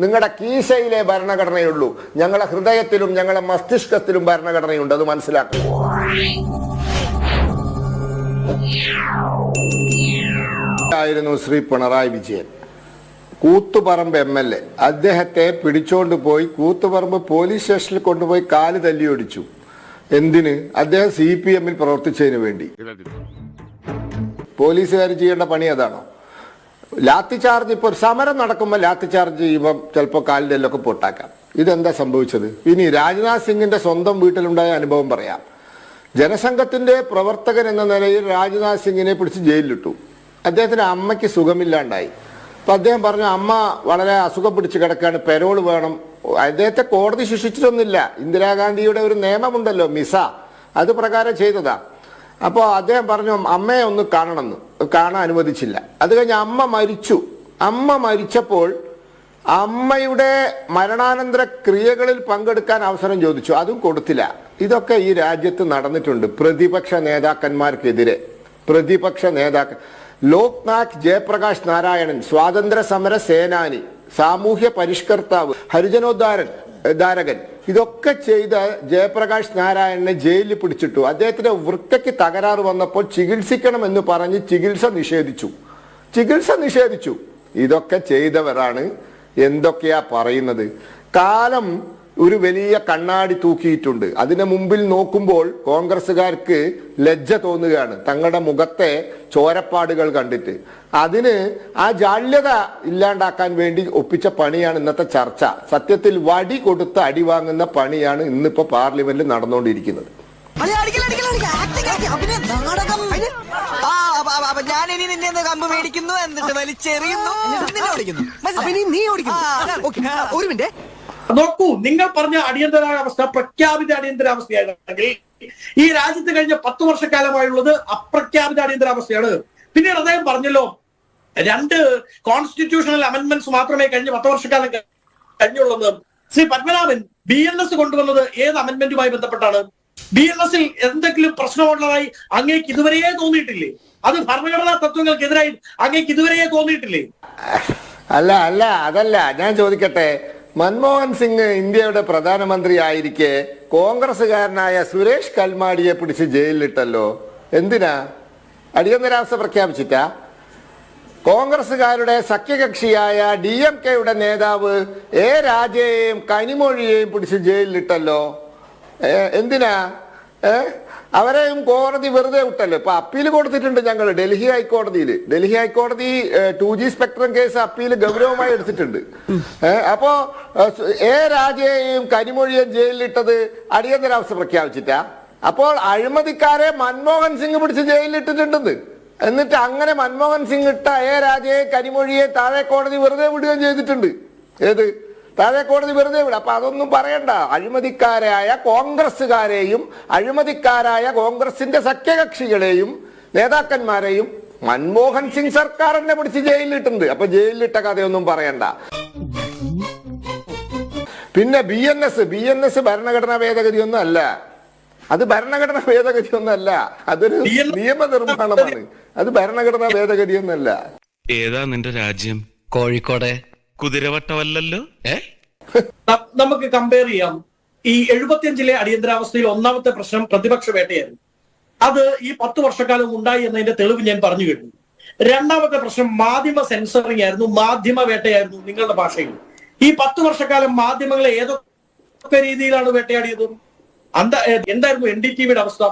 നിങ്ങളുടെ കീശയിലെ ഭരണഘടനയുള്ളൂ. ഞങ്ങളുടെ ഹൃദയത്തിലും ഞങ്ങളുടെ മസ്തിഷ്കത്തിലും ഭരണഘടനയുണ്ട്. അത് മനസ്സിലാക്കുക ആയിരുന്നു Shri Pinarayi Vijayan. Koothuparamba M L A. അദ്ദേഹത്തെ പിടിച്ചോണ്ട് പോയി കൂത്തുപറമ്പ് പോലീസ് സ്റ്റേഷനിൽ കൊണ്ടുപോയി കാൽ തല്ലി ഒടിച്ചു. എന്തിന്? അദ്ദേഹം സി പി എമ്മിൽ പ്രവർത്തിച്ചതിന് വേണ്ടി. പോലീസുകാർ ചെയ്യേണ്ട പണി അതാണോ? ലാത്തി ചാർജ് ഇപ്പോൾ ഒരു സമരം നടക്കുമ്പോൾ ലാത്തി ചാർജ് ചെയ്യുമ്പോൾ ചിലപ്പോൾ കാലിന്റെ എല്ലൊക്കെ പൊട്ടാക്കാം. ഇതെന്താ സംഭവിച്ചത്? ഇനി രാജ്നാഥ് സിംഗിന്റെ സ്വന്തം വീട്ടിലുണ്ടായ അനുഭവം പറയാം. ജനസംഘത്തിന്റെ പ്രവർത്തകൻ എന്ന നിലയിൽ രാജ്നാഥ് സിംഗിനെ പിടിച്ച് ജയിലിലിട്ടു. അദ്ദേഹത്തിന്റെ അമ്മയ്ക്ക് സുഖമില്ലാണ്ടായി. അപ്പൊ അദ്ദേഹം പറഞ്ഞു അമ്മ വളരെ അസുഖം പിടിച്ച് കിടക്കാണ് പെരോൾ വേണം. അദ്ദേഹത്തെ കോടതി ശിക്ഷിച്ചിട്ടൊന്നുമില്ല. ഇന്ദിരാഗാന്ധിയുടെ ഒരു നിയമമുണ്ടല്ലോ മിസ. അത് പ്രകാരം ചെയ്തതാ. അപ്പോൾ അദ്ദേഹം പറഞ്ഞു അമ്മയെ ഒന്ന് കാണണമെന്ന്. കാണാൻ അനുവദിച്ചില്ല. അത് കഴിഞ്ഞ് അമ്മ മരിച്ചു. അമ്മ മരിച്ചപ്പോൾ അമ്മയുടെ മരണാനന്തര ക്രിയകളിൽ പങ്കെടുക്കാൻ അവസരം ചോദിച്ചു. അതും കൊടുത്തില്ല. ഇതൊക്കെ ഈ രാജ്യത്ത് നടന്നിട്ടുണ്ട്. പ്രതിപക്ഷ നേതാക്കന്മാർക്കെതിരെ. പ്രതിപക്ഷ നേതാക്കൾ ലോക്നാഥ് ജയപ്രകാശ് നാരായണൻ സ്വാതന്ത്ര്യ സമര സേനാനി സാമൂഹ്യ പരിഷ്കർത്താവ് ഹരിജനോദ്ധാരൻ ധാരകൻ ഇതൊക്കെ ചെയ്ത ജയപ്രകാശ് നാരായണനെ ജയിലിൽ പിടിച്ചിട്ടു. അദ്ദേഹത്തിന്റെ വൃക്കയ്ക്ക് തകരാറ് വന്നപ്പോൾ ചികിത്സിക്കണം എന്ന് പറഞ്ഞ് ചികിത്സ നിഷേധിച്ചു. ചികിത്സ നിഷേധിച്ചു. ഇതൊക്കെ ചെയ്തവരാണ്. എന്തൊക്കെയാ പറയുന്നത്? കാലം ഒരു വലിയ കണ്ണാടി തൂക്കിയിട്ടുണ്ട്. അതിന് മുമ്പിൽ നോക്കുമ്പോൾ കോൺഗ്രസ്സുകാർക്ക് ലജ്ജ തോന്നുകയാണ്. തങ്ങളുടെ മുഖത്തെ ചോരപ്പാടുകൾ കണ്ടിട്ട്. അതിന് ആ ജാള്യത ഇല്ലാണ്ടാക്കാൻ വേണ്ടി ഒപ്പിച്ച പണിയാണ് ഇന്നത്തെ ചർച്ച. സത്യത്തിൽ വടി കൊടുത്ത് അടി വാങ്ങുന്ന പണിയാണ് ഇന്നിപ്പോ പാർലമെന്റിൽ നടന്നുകൊണ്ടിരിക്കുന്നത്. ഞാൻ ഇനി നിന്നെ കമ്പ് മേടിക്കുന്നു എന്നിട്ട് വലിച്ചെറിയുന്നു. നീ ഓടിക്കുന്നു. ഓക്കേ, ഒരു മിനിറ്റ്. നോക്കൂ നിങ്ങൾ പറഞ്ഞ അടിയന്തരാവസ്ഥ പ്രഖ്യാപിത അടിയന്തരാവസ്ഥയാണെങ്കിൽ ഈ രാജ്യത്ത് കഴിഞ്ഞ പത്ത് വർഷക്കാലമായുള്ളത് അപ്രഖ്യാപിത അടിയന്തരാവസ്ഥയാണ്. പിന്നീട് അദ്ദേഹം പറഞ്ഞല്ലോ രണ്ട് കോൺസ്റ്റിറ്റ്യൂഷണൽ അമെന്റ്മെന്റ്സ് മാത്രമേ കഴിഞ്ഞ പത്ത് വർഷക്കാലം കഴിഞ്ഞുള്ളത് Shri Padmanabhan B N S കൊണ്ടുവന്നത് ഏത് അമെന്റ്മെന്റുമായി ബന്ധപ്പെട്ടാണ്? ബി എൻ എസിൽ എന്തെങ്കിലും പ്രശ്നമുള്ളതായി അങ്ങേക്ക് ഇതുവരെയേ തോന്നിയിട്ടില്ലേ? അത് ഭരണഘടനാ തത്വങ്ങൾക്കെതിരായി അങ്ങേക്ക് ഇതുവരെയേ തോന്നിയിട്ടില്ലേ? അല്ല അല്ല അതല്ല. ഞാൻ ചോദിക്കട്ടെ. മൻമോഹൻ സിംഗ് ഇന്ത്യയുടെ പ്രധാനമന്ത്രി ആയിരിക്കെ കോൺഗ്രസ്സുകാരനായ സുരേഷ് കൽമാടിയെ പിടിച്ച് ജയിലിലിട്ടല്ലോ. എന്തിനാ? അടിയന്തരാവസ്ഥ പ്രഖ്യാപിച്ചിട്ടാ? കോൺഗ്രസ്സുകാരുടെ സഖ്യകക്ഷിയായ ഡി എം കെയുടെ നേതാവ് എ രാജയെയും കനിമൊഴിയെയും പിടിച്ച് ജയിലിലിട്ടല്ലോ. എന്തിനാ? ഏ? അവരെയും കോടതി വെറുതെ വിട്ടല്ലോ. ഇപ്പൊ അപ്പീൽ കൊടുത്തിട്ടുണ്ട് ഞങ്ങൾ ഡൽഹി ഹൈക്കോടതിയിൽ. ഡൽഹി ഹൈക്കോടതി two G spectrum case appeal ഗൗരവമായി എടുത്തിട്ടുണ്ട്. അപ്പോ എ രാജയെയും കനിമൊഴിയെ ജയിലിലിട്ടത് അടിയന്തരാവസ്ഥ പ്രഖ്യാപിച്ചിട്ടാ? അപ്പോൾ അഴിമതിക്കാരെ മൻമോഹൻ സിംഗ് പിടിച്ച് ജയിലിലിട്ടിട്ടുണ്ടെന്ന്. എന്നിട്ട് അങ്ങനെ മൻമോഹൻ സിംഗ് ഇട്ട എ രാജയെ കരിമൊഴിയെ താഴെ കോടതി വെറുതെ വിടുകയും ചെയ്തിട്ടുണ്ട്. ഏത്? താഴെ കോടതി വെറുതെ വിടും. അപ്പൊ അതൊന്നും പറയണ്ട. അഴിമതിക്കാരായ കോൺഗ്രസ്സുകാരെയും അഴിമതിക്കാരായ കോൺഗ്രസിന്റെ സഖ്യകക്ഷികളെയും നേതാക്കന്മാരെയും മൻമോഹൻ സിംഗ് സർക്കാർ തന്നെ പിടിച്ച് ജയിലിലിട്ടുണ്ട്. അപ്പൊ ജയിലിലിട്ട കഥയൊന്നും പറയണ്ട. പിന്നെ B N S. B N S ഭരണഘടനാ ഭേദഗതി ഒന്നും അല്ല. അത് ഭരണഘടനാ ഭേദഗതി ഒന്നല്ല അതൊരു നിയമനിർമ്മാണമാണ്. അത് ഭരണഘടനാ ഭേദഗതി ഒന്നല്ല ഏതാ നിന്റെ രാജ്യം? കോഴിക്കോട്. കുതിരവട്ടമല്ലല്ലോ? ഏ? നമുക്ക് കമ്പയർ ചെയ്യാം. ഈ എഴുപത്തിയഞ്ചിലെ അടിയന്തരാവസ്ഥയിൽ ഒന്നാമത്തെ പ്രശ്നം പ്രതിപക്ഷ വേട്ടയായിരുന്നു. അത് ഈ പത്ത് വർഷക്കാലം ഉണ്ടായി എന്നതിന്റെ തെളിവ് ഞാൻ പറഞ്ഞു കഴിഞ്ഞു രണ്ടാമത്തെ പ്രശ്നം മാധ്യമ സെൻസറിങ് ആയിരുന്നു മാധ്യമ വേട്ടയായിരുന്നു നിങ്ങളുടെ ഭാഷയിൽ. ഈ പത്ത് വർഷക്കാലം മാധ്യമങ്ങളെ ഏതൊക്കെ രീതിയിലാണ് വേട്ടയാടിയത്? എന്താ എന്തായിരുന്നു എൻ ഡി ടി വിയുടെ അവസ്ഥ?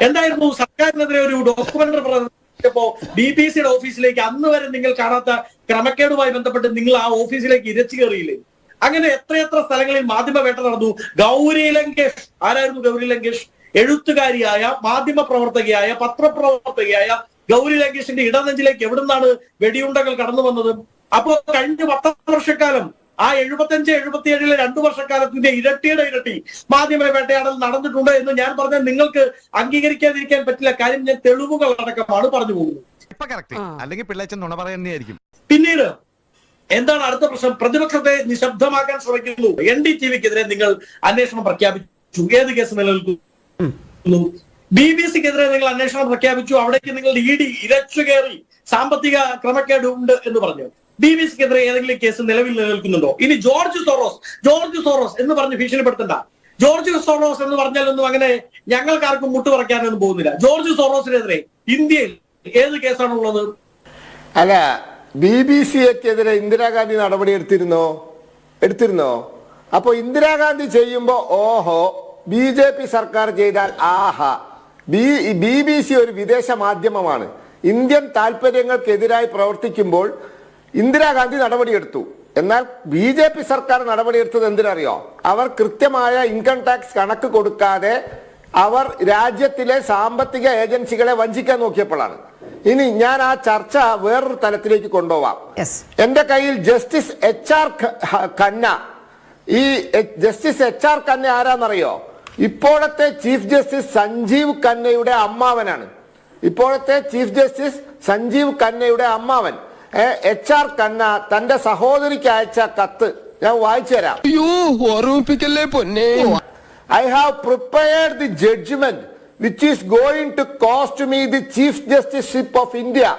എന്തായിരുന്നു സർക്കാരിനെതിരെ ഒരു ഡോക്യുമെന്ററി പ്രദർശിപ്പിച്ചപ്പോ ബി ബി സിയുടെ ഓഫീസിലേക്ക് അന്ന് വരെ നിങ്ങൾ കാണാത്ത ക്രമക്കേടുമായി ബന്ധപ്പെട്ട് നിങ്ങൾ ആ ഓഫീസിലേക്ക് ഇരച്ചു കയറിയില്ലേ? അങ്ങനെ എത്രയെത്ര സ്ഥലങ്ങളിൽ മാധ്യമ വേട്ട നടന്നു? ഗൗരി ലങ്കേഷ്. ആരായിരുന്നു ഗൗരി ലങ്കേഷ്? എഴുത്തുകാരിയായ മാധ്യമ പ്രവർത്തകയായ പത്രപ്രവർത്തകയായ ഗൗരി ലങ്കേഷിന്റെ ഇടനെഞ്ചിലേക്ക് എവിടുന്നാണ് വെടിയുണ്ടകൾ കടന്നു വന്നത്? അപ്പോ കഴിഞ്ഞ പത്ത് വർഷക്കാലം ആ എഴുപത്തഞ്ച് എഴുപത്തിയേഴിലെ രണ്ടു വർഷക്കാലത്തിന്റെ ഇരട്ടിയുടെ ഇരട്ടി മാധ്യമ വേട്ടയാടൽ നടന്നിട്ടുണ്ട് എന്ന് ഞാൻ പറഞ്ഞാൽ നിങ്ങൾക്ക് അംഗീകരിക്കാതിരിക്കാൻ പറ്റില്ല. കാര്യം ഞാൻ തെളിവുകൾ അടക്കമാണ് പറഞ്ഞു പോകുന്നത്. അല്ലെങ്കിൽ പിള്ളേച്ചൻ നുണ പറയുന്നതായിരിക്കും. പിന്നീട് എന്താണ് അടുത്ത പ്രശ്നം? പ്രതിപക്ഷത്തെ നിശബ്ദമാക്കാൻ ശ്രമിക്കുന്നു. എൻ ഡി ടി വിക്കെതിരെ നിങ്ങൾ അന്വേഷണം പ്രഖ്യാപിച്ചു. ഏത് കേസ് നിലനിൽക്കുന്നു? ബി ബി സിക്കെതിരെ നിങ്ങൾ അന്വേഷണം പ്രഖ്യാപിച്ചു. അവിടേക്ക് നിങ്ങൾ ഇ ഡി ഇരച്ചു കയറി സാമ്പത്തിക ക്രമക്കേട് ഉണ്ട് എന്ന് പറഞ്ഞു. ബി ബി സിക്കെതിരെ ഏതെങ്കിലും കേസ് നിലവിൽ നിലനിൽക്കുന്നുണ്ടോ? ഇനി ജോർജ് സോറോസ് ജോർജ് സോറോസ് എന്ന് പറഞ്ഞ് ഭീഷണിപ്പെടുത്തണ്ട. ജോർജ് സോറോസ് എന്ന് പറഞ്ഞാലൊന്നും അങ്ങനെ ഞങ്ങൾക്കാർക്കും മുട്ട് പറക്കാനൊന്നും പോകുന്നില്ല. ജോർജ് സോറോസിനെതിരെ ഇന്ത്യയിൽ ഏത് കേസാണുള്ളത്? അല്ല ബി ബി സിക്കെതിരെ ഇന്ദിരാഗാന്ധി നടപടി എടുത്തിരുന്നോ? എടുത്തിരുന്നോ അപ്പോൾ ഇന്ദിരാഗാന്ധി ചെയ്യുമ്പോൾ ഓഹോ ബി ജെ പി സർക്കാർ ചെയ്താൽ ആഹാ. ബി ബി ബി സി ഒരു വിദേശ മാധ്യമമാണ്. ഇന്ത്യൻ താല്പര്യങ്ങൾക്കെതിരായി പ്രവർത്തിക്കുമ്പോൾ ഇന്ദിരാഗാന്ധി നടപടിയെടുത്തു. എന്നാൽ ബി ജെ പി സർക്കാർ നടപടിയെടുത്തത് എന്തിനറിയോ? അവർ കൃത്യമായ ഇൻകം ടാക്സ് കണക്ക് കൊടുക്കാതെ അവർ രാജ്യത്തിലെ സാമ്പത്തിക ഏജൻസികളെ വഞ്ചിക്കാൻ നോക്കിയപ്പോഴാണ്. ഇനി ഞാൻ ആ ചർച്ച വേറൊരു തലത്തിലേക്ക് കൊണ്ടുപോവാം. Yes. എന്റെ കയ്യിൽ ജസ്റ്റിസ് എച്ച് ആർ ഖന്ന. ഈ ജസ്റ്റിസ് എച്ച് ആർ ഖന്ന ആരാന്നറിയോ? ഇപ്പോഴത്തെ ചീഫ് ജസ്റ്റിസ് സഞ്ജീവ് ഖന്നയുടെ അമ്മാവനാണ്. ഇപ്പോഴത്തെ ചീഫ് ജസ്റ്റിസ് സഞ്ജീവ് ഖന്നയുടെ അമ്മാവൻ. എച്ച് ആർ ഖന്ന തന്റെ സഹോദരിക്ക് അയച്ച കത്ത് ഞാൻ വായിച്ചു തരാം. ഐ ഓർമ്മിപ്പിക്കല്ലേ പൊന്നെ? I have prepared the judgment is going to cost me the Chief Justiceship of India.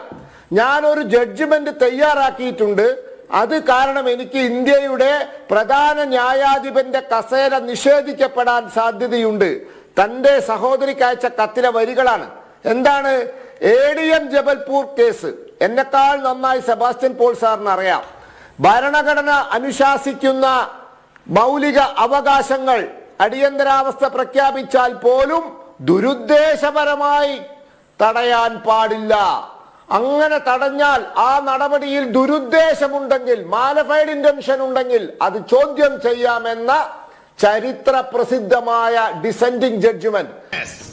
ഞാൻ ഒരു ജഡ്ജ്മെന്റ് തയ്യാറാക്കിയിട്ടുണ്ട്. അത് കാരണം എനിക്ക് ഇന്ത്യയുടെ പ്രധാന ന്യായാധിപന്റെ കസേര നിഷേധിക്കപ്പെടാൻ സാധ്യതയുണ്ട്. തന്റെ സഹോദരിക്ക് അയച്ച കത്തിലെ വരികളാണ്. എന്താണ്? A D M Jabalpur case. എന്നെക്കാൾ നന്നായി സെബാസ്റ്റ്യൻ പോൾ സാറിന് അറിയാം ഭരണഘടന അനുശാസിക്കുന്ന മൗലിക അവകാശങ്ങൾ അടിയന്തരാവസ്ഥ പ്രഖ്യാപിച്ചാൽ പോലും ദുരുദ്ദേശപരമായി തടയാൻ പാടില്ല. അങ്ങനെ തടഞ്ഞാൽ ആ നടപടിയിൽ ദുരുദ്ദേശമുണ്ടെങ്കിൽ മാലഫൈഡ് ഇന്റൻഷൻ ഉണ്ടെങ്കിൽ അത് ചോദ്യം ചെയ്യാമെന്ന ചരിത്ര പ്രസിദ്ധമായ ഡിസെൻഡിങ് ജഡ്ജ്മെന്റ്.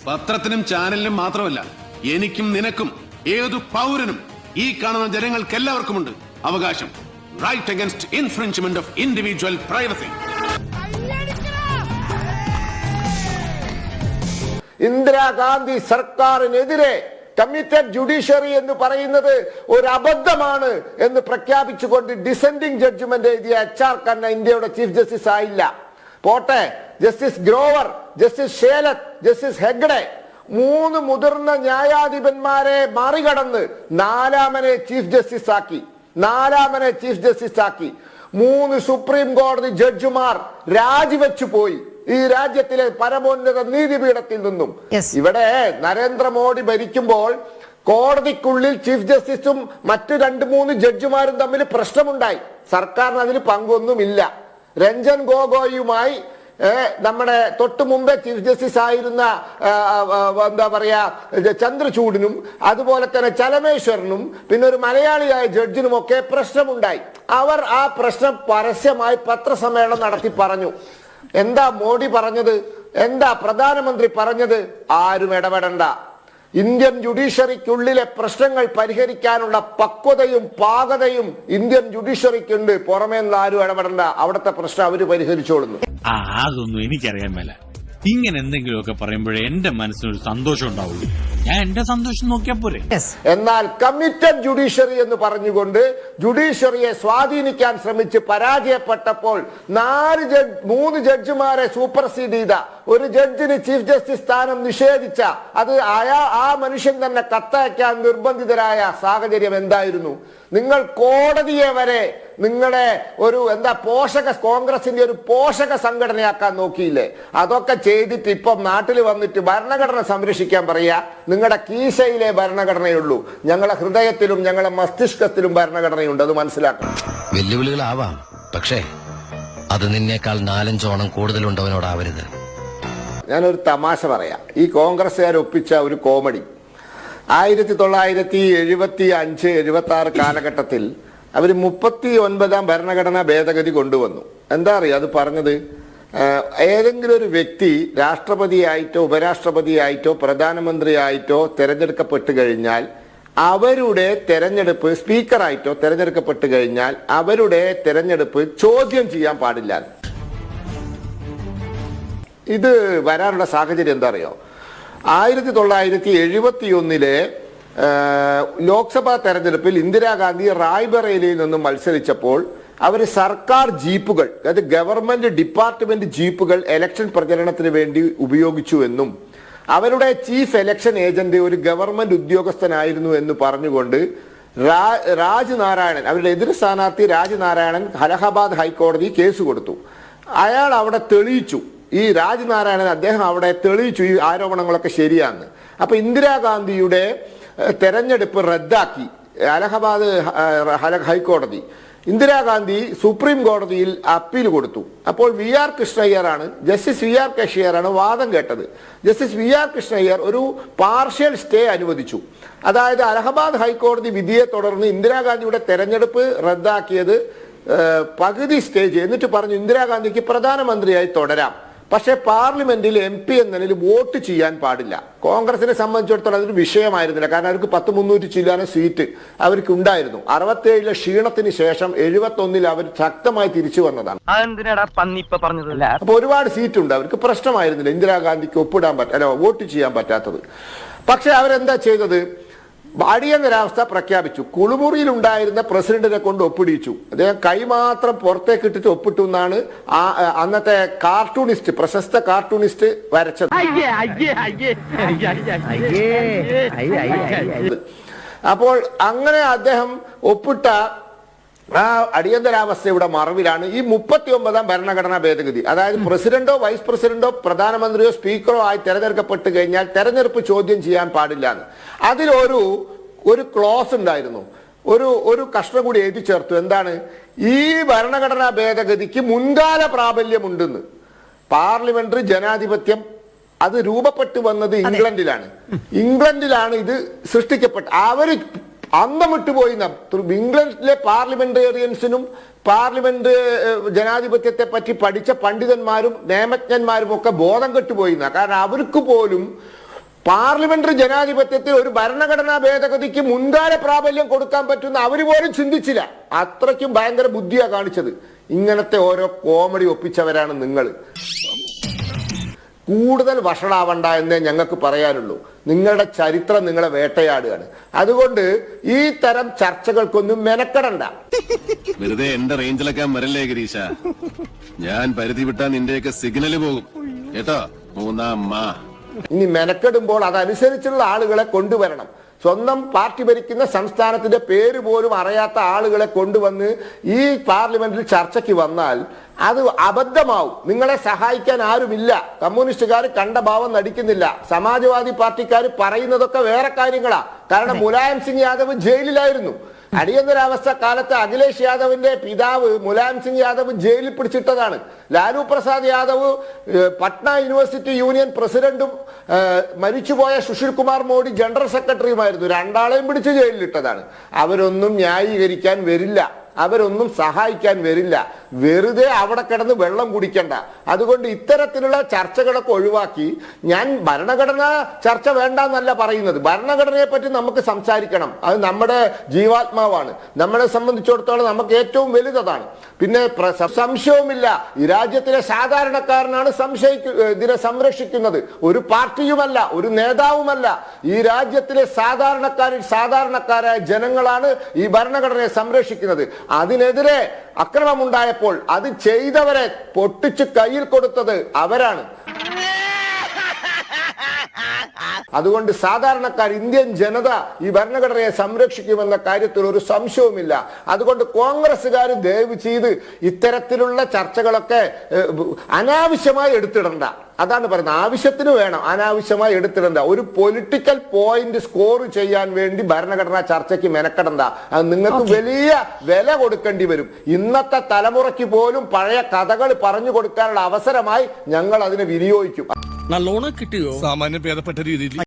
പത്രത്തിനും ചാനലിനും മാത്രമല്ല എനിക്കും നിനക്കും ഏതു പൗരനും ഈ കാണുന്ന ജനങ്ങൾക്ക് എല്ലാവർക്കുമുണ്ട് അവകാശം. Right against infringement of individual privacy Indira Gandhi സർക്കാരിനെതിരെ കമ്മിറ്റഡ് ജുഡീഷ്യറി എന്ന് പറയുന്നത് ഒരു അബദ്ധമാണ് എന്ന് പ്രഖ്യാപിച്ചുകൊണ്ട് ഡിസെൻഡിങ് ജഡ്ജ്മെന്റ് എഴുതിയ എച്ച് ആർ കന്ന ഇന്ത്യയുടെ ചീഫ് ജസ്റ്റിസ് ആയില്ല. പോട്ടെ justice Grover justice Shelat justice Hegde മൂന്ന് മുതിർന്ന ന്യായാധിപന്മാരെ മറികടന്ന് നാലാമനെ ചീഫ് ജസ്റ്റിസ് ആക്കി. നാലാമനെ ചീഫ് ജസ്റ്റിസ് ആക്കി. മൂന്ന് സുപ്രീം കോടതി ജഡ്ജുമാർ രാജിവെച്ചു പോയി. ഈ രാജ്യത്തിലെ പരമോന്നത നീതിപീഠത്തിൽ നിന്നും. ഇവിടെ നരേന്ദ്രമോദി ഭരിക്കുമ്പോൾ കോടതിക്കുള്ളിൽ ചീഫ് ജസ്റ്റിസും മറ്റു രണ്ട് മൂന്ന് ജഡ്ജിമാരും തമ്മിൽ പ്രശ്നമുണ്ടായി. സർക്കാരിന് അതിൽ പങ്കൊന്നുമില്ല. രഞ്ജൻ ഗോഗോയുമായി നമ്മുടെ തൊട്ടു മുമ്പേ ചീഫ് ജസ്റ്റിസ് ആയിരുന്ന എന്താ പറയാ ചന്ദ്രചൂടിനും ചന്ദ്രചൂഡിനും അതുപോലെ തന്നെ ചലമേശ്വരനും പിന്നെ ഒരു മലയാളിയായ ജഡ്ജിനും ഒക്കെ പ്രശ്നമുണ്ടായി. അവർ ആ പ്രശ്നം പരസ്യമായി പത്രസമ്മേളനം നടത്തി പറഞ്ഞു. എന്താ മോഡി പറഞ്ഞത്? എന്താ പ്രധാനമന്ത്രി പറഞ്ഞത്? ആരും ഇടപെടണ്ട. ഇന്ത്യൻ ജുഡീഷ്യറിക്കുള്ളിലെ പ്രശ്നങ്ങൾ പരിഹരിക്കാനുള്ള പക്വതയും പാകതയും ഇന്ത്യൻ ജുഡീഷ്യറിക്കുണ്ട്. പുറമേ നിന്ന് ആരും ഇടപെടണ്ട. അവിടുത്തെ പ്രശ്നം അവർ പരിഹരിച്ചോളുന്നു. അതൊന്നും എനിക്കറിയാൻ മേല. ഇങ്ങനെ എന്തെങ്കിലുമൊക്കെ പറയുമ്പോഴേ എന്റെ മനസ്സിനൊരു സന്തോഷം ഉണ്ടാവുള്ളൂ. ഞാൻ എന്റെ സന്തോഷം നോക്കിയാ പോരെ. എന്നാൽ കമ്മിറ്റഡ് ജുഡീഷ്യറി എന്ന് പറഞ്ഞുകൊണ്ട് ജുഡീഷ്യറിയെ സ്വാധീനിക്കാൻ ശ്രമിച്ച് പരാജയപ്പെട്ടപ്പോൾ നാല് ജഡ് മൂന്ന് ജഡ്ജിമാരെ സൂപ്പർസീഡ് ചെയ്ത ഒരു ജഡ്ജിന് ചീഫ് ജസ്റ്റിസ് സ്ഥാനം നിഷേധിച്ച അത് അയാ ആ മനുഷ്യൻ തന്നെ കത്തയക്കാൻ നിർബന്ധിതരായ സാഹചര്യം എന്തായിരുന്നു? നിങ്ങൾ കോടതിയെ വരെ നിങ്ങളുടെ ഒരു എന്താ പോഷക കോൺഗ്രസിന്റെ ഒരു പോഷക സംഘടനയാക്കാൻ നോക്കിയില്ലേ? അതൊക്കെ ചെയ്തിട്ട് ഇപ്പം നാട്ടിൽ വന്നിട്ട് ഭരണഘടന സംരക്ഷിക്കാൻ പറയാ. നിങ്ങളുടെ കീശയിലെ ഭരണഘടനയുള്ളൂ. ഞങ്ങളുടെ ഹൃദയത്തിലും ഞങ്ങളുടെ മസ്തിഷ്കത്തിലും ഭരണഘടനയുണ്ട്. അത് മനസ്സിലാക്കണം. വെല്ലുവിളികളാവാം. പക്ഷേ അത് നിന്നേക്കാൾ നാലഞ്ചോണം കൂടുതലുണ്ടവനോടാവരുത്. ഞാനൊരു തമാശ പറയാം. ഈ കോൺഗ്രസ്സുകാർ ഒപ്പിച്ച ഒരു കോമഡി. ആയിരത്തി തൊള്ളായിരത്തി എഴുപത്തി അഞ്ച് എഴുപത്തി ആറ് കാലഘട്ടത്തിൽ അവർ മുപ്പത്തി ഒൻപതാം ഭരണഘടനാ ഭേദഗതി കൊണ്ടുവന്നു. എന്താ അറിയാം? അത് പറഞ്ഞത് ഏതെങ്കിലും ഒരു വ്യക്തി രാഷ്ട്രപതിയായിട്ടോ ഉപരാഷ്ട്രപതിയായിട്ടോ പ്രധാനമന്ത്രിയായിട്ടോ തിരഞ്ഞെടുക്കപ്പെട്ട് കഴിഞ്ഞാൽ അവരുടെ തെരഞ്ഞെടുപ്പ് സ്പീക്കറായിട്ടോ തെരഞ്ഞെടുക്കപ്പെട്ട് കഴിഞ്ഞാൽ അവരുടെ തെരഞ്ഞെടുപ്പ് ചോദ്യം ചെയ്യാൻ പാടില്ല. ഇത് വരാനുള്ള സാഹചര്യം എന്താ അറിയോ ആയിരത്തി തൊള്ളായിരത്തി എഴുപത്തി ഒന്നിലെ ലോക്സഭാ തെരഞ്ഞെടുപ്പിൽ ഇന്ദിരാഗാന്ധി റായ്ബറേലിയിൽ നിന്നും മത്സരിച്ചപ്പോൾ അവർ സർക്കാർ ജീപ്പുകൾ അതായത് ഗവൺമെന്റ് ഡിപ്പാർട്ട്മെന്റ് ജീപ്പുകൾ ഇലക്ഷൻ പ്രചരണത്തിന് വേണ്ടി ഉപയോഗിച്ചു എന്നും അവരുടെ ചീഫ് ഇലക്ഷൻ ഏജന്റ് ഒരു ഗവൺമെന്റ് ഉദ്യോഗസ്ഥനായിരുന്നു എന്ന് പറഞ്ഞുകൊണ്ട് രാജ് നാരായണൻ അവരുടെ എതിർ സ്ഥാനാർത്ഥി രാജ് നാരായണൻ അലഹബാദ് ഹൈക്കോടതി കേസ് കൊടുത്തു. അയാൾ അവിടെ തെളിയിച്ചു. ഈ രാജ് നാരായണൻ അദ്ദേഹം അവിടെ തെളിയിച്ചു ഈ ആരോപണങ്ങളൊക്കെ ശരിയാന്ന്. അപ്പൊ ഇന്ദിരാഗാന്ധിയുടെ തെരഞ്ഞെടുപ്പ് റദ്ദാക്കി അലഹബാദ് ഹൈക്കോടതി. ഇന്ദിരാഗാന്ധി സുപ്രീം കോടതിയിൽ അപ്പീൽ കൊടുത്തു. അപ്പോൾ വി ആർ കൃഷ്ണയ്യറാണ് ജസ്റ്റിസ് വി ആർ കൃഷ്ണയ്യറാണ് വാദം കേട്ടത്. ജസ്റ്റിസ് വി ആർ കൃഷ്ണയ്യർ ഒരു പാർഷ്യൽ സ്റ്റേ അനുവദിച്ചു. അതായത് അലഹബാദ് ഹൈക്കോടതി വിധിയെ തുടർന്ന് ഇന്ദിരാഗാന്ധിയുടെ തെരഞ്ഞെടുപ്പ് റദ്ദാക്കിയത് പകുതി സ്റ്റേജ് എന്നിട്ട് പറഞ്ഞു ഇന്ദിരാഗാന്ധിക്ക് പ്രധാനമന്ത്രിയായി തുടരാം. പക്ഷേ പാർലമെന്റിൽ എം പി എന്ന നിലയിൽ വോട്ട് ചെയ്യാൻ പാടില്ല. കോൺഗ്രസിനെ സംബന്ധിച്ചിടത്തോളം അതൊരു വിഷയമായിരുന്നില്ല. കാരണം അവർക്ക് പത്ത് മുന്നൂറ്റി ചില്ലാനം സീറ്റ് അവർക്ക് ഉണ്ടായിരുന്നു അറുപത്തേഴിലെ ക്ഷീണത്തിന് ശേഷം എഴുപത്തൊന്നിൽ അവർ ശക്തമായി തിരിച്ചു വന്നതാണ്. അപ്പൊ ഒരുപാട് സീറ്റ് ഉണ്ട് അവർക്ക് പ്രശ്നമായിരുന്നില്ല. ഇന്ദിരാഗാന്ധിക്ക് ഒപ്പിടാൻ പറ്റ അല്ല വോട്ട് ചെയ്യാൻ പറ്റാത്തത്. പക്ഷെ അവരെന്താ ചെയ്തത്? അടിയന്തരാവസ്ഥ പ്രഖ്യാപിച്ചു. കുളിമുറിയിൽ ഉണ്ടായിരുന്ന പ്രസിഡന്റിനെ കൊണ്ട് ഒപ്പിടിച്ചു അദ്ദേഹം കൈമാത്രം പുറത്തേക്ക് ഇട്ടിട്ട് ഒപ്പിട്ടു എന്നാണ് ആ ആ, അന്നത്തെ കാർട്ടൂണിസ്റ്റ് പ്രശസ്ത കാർട്ടൂണിസ്റ്റ് വരച്ചത്. അപ്പോൾ അങ്ങനെ അദ്ദേഹം ഒപ്പിട്ട ആ അടിയന്തരാവസ്ഥയുടെ മറവിലാണ് ഈ മുപ്പത്തി ഒമ്പതാം ഭരണഘടനാ ഭേദഗതി. അതായത് പ്രസിഡന്റോ വൈസ് പ്രസിഡന്റോ പ്രധാനമന്ത്രിയോ സ്പീക്കറോ ആയി തെരഞ്ഞെടുക്കപ്പെട്ട് കഴിഞ്ഞാൽ തെരഞ്ഞെടുപ്പ് ചോദ്യം ചെയ്യാൻ പാടില്ല എന്ന് അതിലൊരു ഒരു ക്ലോസ് ഉണ്ടായിരുന്നു. ഒരു ഒരു കഷ്ണം കൂടി എഴുതി ചേർത്തു. എന്താണ്? ഈ ഭരണഘടനാ ഭേദഗതിക്ക് മുൻകാല പ്രാബല്യമുണ്ടെന്ന്. പാർലമെന്ററി ജനാധിപത്യം അത് രൂപപ്പെട്ടു വന്നത് ഇംഗ്ലണ്ടിലാണ്. ഇംഗ്ലണ്ടിലാണ് ഇത് സൃഷ്ടിക്കപ്പെട്ട അവർ അന്തം വിട്ടുപോയി ഇംഗ്ലണ്ടിലെ പാർലമെന്റേറിയൻസിനും പാർലമെന്റ് ജനാധിപത്യത്തെ പറ്റി പഠിച്ച പണ്ഡിതന്മാരും നിയമജ്ഞന്മാരും ഒക്കെ ബോധം കെട്ടുപോയി. കാരണം അവർക്ക് പോലും പാർലമെന്ററി ജനാധിപത്യത്തിൽ ഒരു ഭരണഘടനാ ഭേദഗതിക്ക് മുൻകാല പ്രാബല്യം കൊടുക്കാൻ പറ്റുന്ന അവർ പോലും ചിന്തിച്ചില്ല. അത്രയ്ക്കും ഭയങ്കര ബുദ്ധിയാ കാണിച്ചത്. ഇങ്ങനത്തെ ഓരോ കോമഡി ഒപ്പിച്ചവരാണ് നിങ്ങൾ കൂടുതൽ വഷളാവണ്ട എന്നേ ഞങ്ങൾക്ക് പറയാനുള്ളൂ. നിങ്ങളുടെ ചരിത്രം നിങ്ങളെ വേട്ടയാടുകയാണ്. അതുകൊണ്ട് ഈ തരം ചർച്ചകൾക്കൊന്നും മെനക്കെടണ്ട. വെറുതെ എന്റെ റേഞ്ചിലൊക്കെ വരല്ലേ ഗിരീഷ ഞാൻ പരിധി വിട്ടാ നിന്റെയൊക്കെ സിഗ്നൽ പോകും. കേട്ടോ? മൂന്നാം ഇനി മെനക്കെടുമ്പോൾ അതനുസരിച്ചുള്ള ആളുകളെ കൊണ്ടുവരണം. സ്വന്തം പാർട്ടി ഭരിക്കുന്ന സംസ്ഥാനത്തിന്റെ പേര് പോലും അറിയാത്ത ആളുകളെ കൊണ്ടുവന്ന് ഈ പാർലമെന്റിൽ ചർച്ചയ്ക്ക് വന്നാൽ അത് അബദ്ധമാവും. നിങ്ങളെ സഹായിക്കാൻ ആരുമില്ല. കമ്മ്യൂണിസ്റ്റുകാർ കണ്ട ഭാവം നടിക്കുന്നില്ല. സമാജ്വാദി പാർട്ടിക്കാർ പറയുന്നതൊക്കെ വേറെ കാര്യങ്ങളാ. കാരണം മുലായം സിംഗ് യാദവ് ജയിലിലായിരുന്നു. അടിയന്തരാവസ്ഥ കാലത്ത് അഖിലേഷ് യാദവിന്റെ പിതാവ് മുലായം സിംഗ് യാദവ് ജയിലിൽ പിടിച്ചിട്ടതാണ്. ലാലു പ്രസാദ് യാദവ് പട്ന യൂണിവേഴ്സിറ്റി യൂണിയൻ പ്രസിഡന്റും മരിച്ചുപോയ സുശീൽ കുമാർ മോഡി ജനറൽ സെക്രട്ടറിയുമായിരുന്നു. രണ്ടാളെയും പിടിച്ച് ജയിലിലിട്ടതാണ്. അവരൊന്നും ന്യായീകരിക്കാൻ വരില്ല. അവരൊന്നും സഹായിക്കാൻ വരില്ല. വെറുതെ അവിടെ കിടന്ന് വെള്ളം കുടിക്കണ്ട. അതുകൊണ്ട് ഇത്തരത്തിലുള്ള ചർച്ചകളൊക്കെ ഒഴിവാക്കി ഞാൻ ഭരണഘടന ചർച്ച വേണ്ടെന്നല്ല പറയുന്നത്. ഭരണഘടനയെ പറ്റി നമുക്ക് സംസാരിക്കണം. അത് നമ്മുടെ ജീവാത്മാവാണ്. നമ്മളെ സംബന്ധിച്ചിടത്തോളം നമുക്ക് ഏറ്റവും വലുതാണ് പിന്നെ സംശയവുമില്ല. ഈ രാജ്യത്തിലെ സാധാരണക്കാരനാണ് സംശയിക്കു ഇതിനെ സംരക്ഷിക്കുന്നത്. ഒരു പാർട്ടിയുമല്ല ഒരു നേതാവുമല്ല. ഈ രാജ്യത്തിലെ സാധാരണക്കാരിൽ സാധാരണക്കാരായ ജനങ്ങളാണ് ഈ ഭരണഘടനയെ സംരക്ഷിക്കുന്നത്. അതിനെതിരെ അക്രമമുണ്ടായപ്പോൾ അത് ചെയ്തവരെ പൊട്ടിച്ച് കയ്യിൽ കൊടുത്തത് അവരാണ്. അതുകൊണ്ട് സാധാരണക്കാർ ഇന്ത്യൻ ജനത ഈ ഭരണഘടനയെ സംരക്ഷിക്കുമെന്ന കാര്യത്തിൽ ഒരു സംശയവുമില്ല. അതുകൊണ്ട് കോൺഗ്രസ്സുകാർ ദയവ് ചെയ്ത് ഇത്തരത്തിലുള്ള ചർച്ചകളൊക്കെ അനാവശ്യമായി എടുത്തിടണ്ട. അതാണ് പറയുന്നത്. ആവശ്യത്തിന് വേണം അനാവശ്യമായി എടുത്തിടണ്ട. ഒരു പൊളിറ്റിക്കൽ പോയിന്റ് സ്കോർ ചെയ്യാൻ വേണ്ടി ഭരണഘടനാ ചർച്ചയ്ക്ക് മെനക്കെടണ്ട. അത് നിങ്ങൾക്ക് വലിയ വില കൊടുക്കേണ്ടി വരും. ഇന്നത്തെ തലമുറയ്ക്ക് പോലും പഴയ കഥകൾ പറഞ്ഞു കൊടുക്കാനുള്ള അവസരമായി ഞങ്ങൾ അതിനെ വിനിയോഗിക്കും. നല്ലോണം കിട്ടിയോ? സാമാന്യം ഭേദപ്പെട്ട രീതിയിൽ.